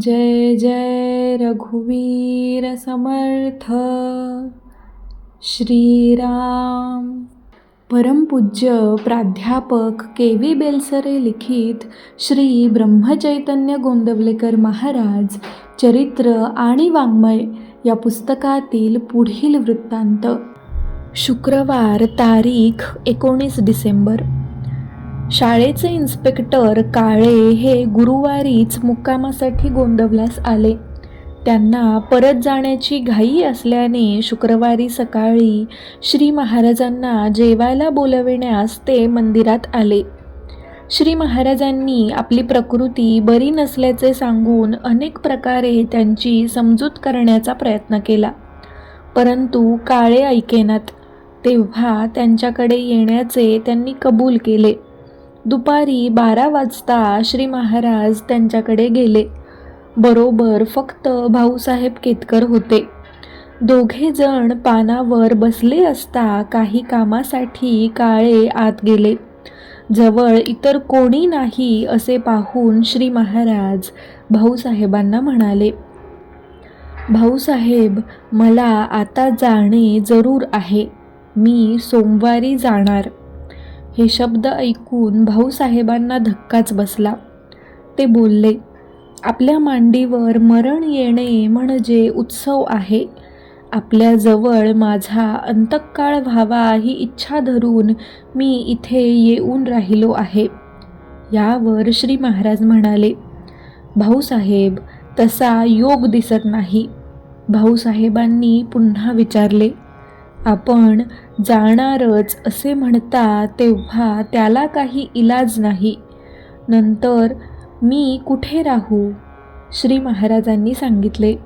जय जय रघुवीर समर्थ। श्रीराम। परमपूज्य प्राध्यापक के व्ही बेलसरे लिखित श्री ब्रह्मचैतन्य गोंदवलेकर महाराज चरित्र आणि वाङ्मय या पुस्तकातील पुढील वृत्तांत. शुक्रवार तारीख एकोणीस डिसेंबर. शाळेचे इन्स्पेक्टर काळे हे गुरुवारीच मुक्कामासाठी गोंदवल्यास आले. त्यांना परत जाण्याची घाई असल्याने शुक्रवारी सकाळी श्री महाराजांना जेवायला बोलविण्यास ते मंदिरात आले. श्री महाराजांनी आपली प्रकृती बरी नसल्याचे सांगून अनेक प्रकारे त्यांची समजूत करण्याचा प्रयत्न केला. परंतु काळे ऐकेनात तेव्हा त्यांच्याकडे येण्याचे त्यांनी कबूल केले. दुपारी बारा वाजता श्री महाराज त्यांच्याकडे गेले. बरोबर फक्त भाऊसाहेब केतकर होते. दोघे जण पानावर बसले असता काही कामासाठी काळे आत गेले. जवळ इतर कोणी नाही असे पाहून श्री महाराज भाऊसाहेबांना म्हणाले भाऊसाहेब मला आता जाणे जरूर आहे. मी सोमवारी जाणार. हे शब्द ऐकून भाऊसाहेबांना धक्काच बसला. ते बोलले आपल्या मांडीवर मरण येणे म्हणजे उत्सव आहे. आपल्याजवळ माझा अंतकाळ व्हावा ही इच्छा धरून मी इथे येऊन राहिलो आहे. यावर श्री महाराज म्हणाले भाऊसाहेब तसा योग दिसत नाही. भाऊसाहेबांनी पुन्हा विचारले आपण जाणारच असे म्हणता तेव्हा त्याला काही इलाज नाही. नंतर मी कुठे राहू? श्री महाराजांनी सांगितले.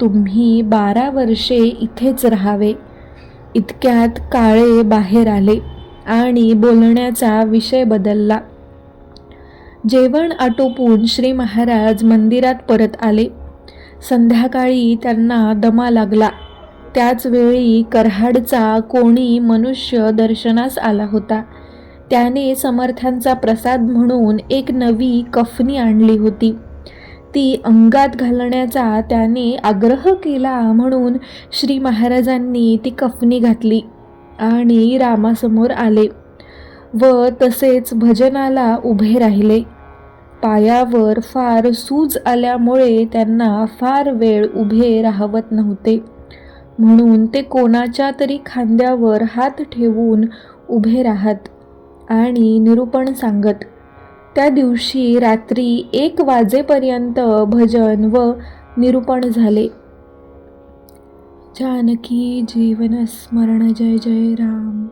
तुम्ही बारा वर्षे इथेच राहावे. इतक्यात काळे बाहेर आले आणि बोलण्याचा विषय बदलला. जेवण आटोपून श्री महाराज मंदिरात परत आले. संध्याकाळी त्यांना दमा लागला. त्याचवेळी कर्हाडचा कोणी मनुष्य दर्शनास आला होता. त्याने समर्थांचा प्रसाद म्हणून एक नवी कफनी आणली होती. ती अंगात घालण्याचा त्याने आग्रह केला म्हणून श्री महाराजांनी ती कफनी घातली आणि रामासमोर आले व तसेच भजनाला उभे राहिले. पायावर फार सूज आल्यामुळे त्यांना फार वेळ उभे राहवत नव्हते. म्हणून ते कोणाच्या तरी खांद्यावर हात ठेवून उभे राहत आणि निरूपण सांगत त्या दिवशी रात्री एक वाजेपर्यंत भजन व निरूपण झाले. जानकी जीवन स्मरण जय जय राम.